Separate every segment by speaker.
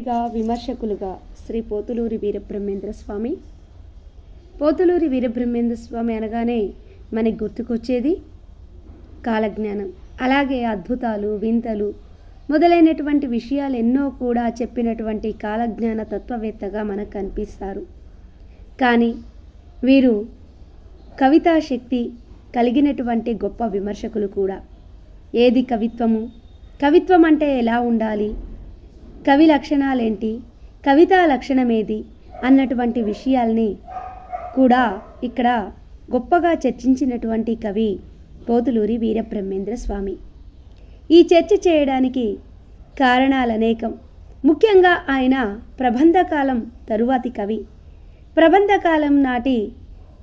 Speaker 1: కవిగా విమర్శకులుగా శ్రీ పోతులూరి వీరబ్రహ్మేంద్ర స్వామి. పోతులూరి వీరబ్రహ్మేంద్ర స్వామి అనగానే మనకి గుర్తుకొచ్చేది కాలజ్ఞానం. అలాగే అద్భుతాలు వింతలు మొదలైనటువంటి విషయాలు ఎన్నో కూడా చెప్పినటువంటి కాలజ్ఞాన తత్వవేత్తగా మనకు కనిపిస్తారు. కానీ వీరు కవితా శక్తి కలిగినటువంటి గొప్ప విమర్శకులు కూడా. ఏది కవిత్వము? కవిత్వం అంటే ఎలా ఉండాలి? కవి లక్షణాలేంటి? కవితా లక్షణమేది? అన్నటువంటి విషయాల్ని కూడా ఇక్కడ గొప్పగా చర్చించినటువంటి కవి పోతులూరి వీరబ్రహ్మేంద్ర స్వామి. ఈ చర్చ చేయడానికి కారణాలు అనేకం ముఖ్యంగా ఆయన ప్రబంధకాలం తరువాతి కవి. ప్రబంధకాలం నాటి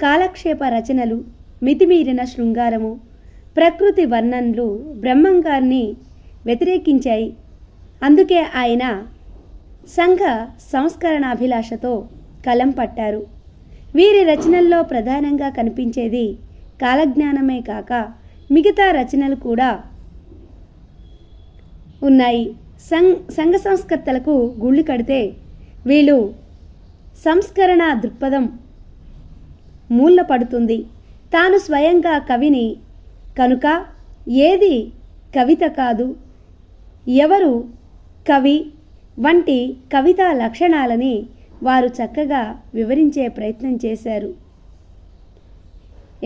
Speaker 1: కాలక్షేప రచనలు మితిమీరిన శృంగారము ప్రకృతి వర్ణనలు బ్రహ్మంగారిని వ్యతిరేకించాయి. అందుకే ఆయన సంఘ సంస్కరణాభిలాషతో కలం పట్టారు. వీరి రచనల్లో ప్రధానంగా కనిపించేది కాలజ్ఞానమే కాక మిగతా రచనలు కూడా ఉన్నాయి. సంఘ సంఘ సంస్కర్తలకు గుళ్ళు కడితే వీళ్ళు సంస్కరణ దృక్పథం మూల పడుతుంది. తాను స్వయంగా కవిని కనుక ఏది కవిత కాదు ఎవరు కవి వంటి కవితా లక్షణాలని వారు చక్కగా వివరించే ప్రయత్నం చేశారు.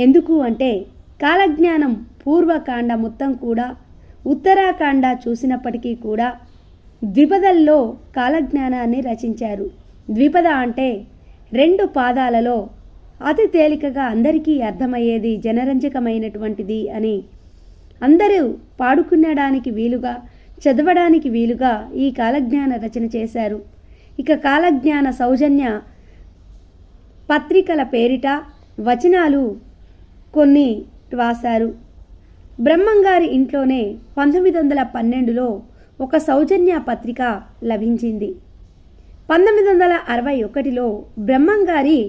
Speaker 1: ఎందుకు అంటే కాలజ్ఞానం పూర్వకాండ మొత్తం కూడా ఉత్తరాఖండ చూసినప్పటికీ కూడా ద్విపదల్లో కాలజ్ఞానాన్ని రచించారు. ద్విపద అంటే రెండు పాదాలలో అతి తేలికగా అందరికీ అర్థమయ్యేది జనరంజకమైనటువంటిది అని అందరూ పాడుకునడానికి వీలుగా చదవడానికి వీలుగా ఈ కాలజ్ఞాన రచన చేశారు. ఇక కాలజ్ఞాన సౌజన్య పత్రికల పేరిట వచనాలు కొన్ని రాశారు. బ్రహ్మంగారి ఇంట్లోనే పంతొమ్మిది వందల పన్నెండులో ఒక సౌజన్య పత్రిక లభించింది. పంతొమ్మిది వందల అరవై ఒకటిలో బ్రహ్మంగారి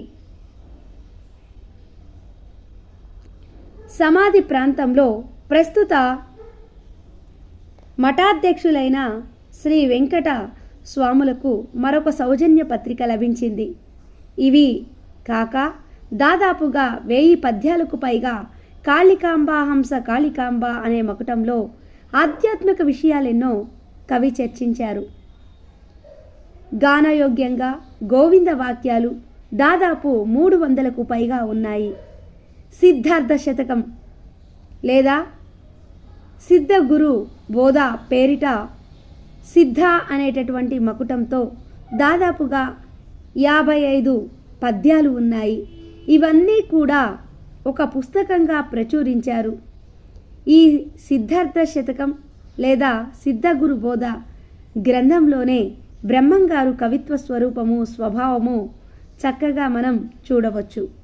Speaker 1: సమాధి ప్రాంతంలో ప్రస్తుత మఠాధ్యక్షులైన శ్రీ వెంకట స్వాములకు మరొక సౌజన్య పత్రిక లభించింది. ఇవి కాక దాదాపుగా వెయ్యి పద్యాలకు పైగా కాళికాంబ హంస కాళికాంబ అనే మకుటంలో ఆధ్యాత్మిక విషయాలెన్నో కవి చర్చించారు. గానయోగ్యంగా గోవింద వాక్యాలు దాదాపు మూడు వందలకు పైగా ఉన్నాయి. సిద్ధార్థ శతకం లేదా సిద్ధ గురు బోధ పేరిట సిద్ధ అనేటటువంటి మకుటంతో దాదాపుగా యాభై ఐదు పద్యాలు ఉన్నాయి. ఇవన్నీ కూడా ఒక పుస్తకంగా ప్రచురించారు. ఈ సిద్ధార్థ శతకం లేదా సిద్ధగురు బోధ గ్రంథంలోనే బ్రహ్మంగారు కవిత్వ స్వరూపము స్వభావము చక్కగా మనం చూడవచ్చు.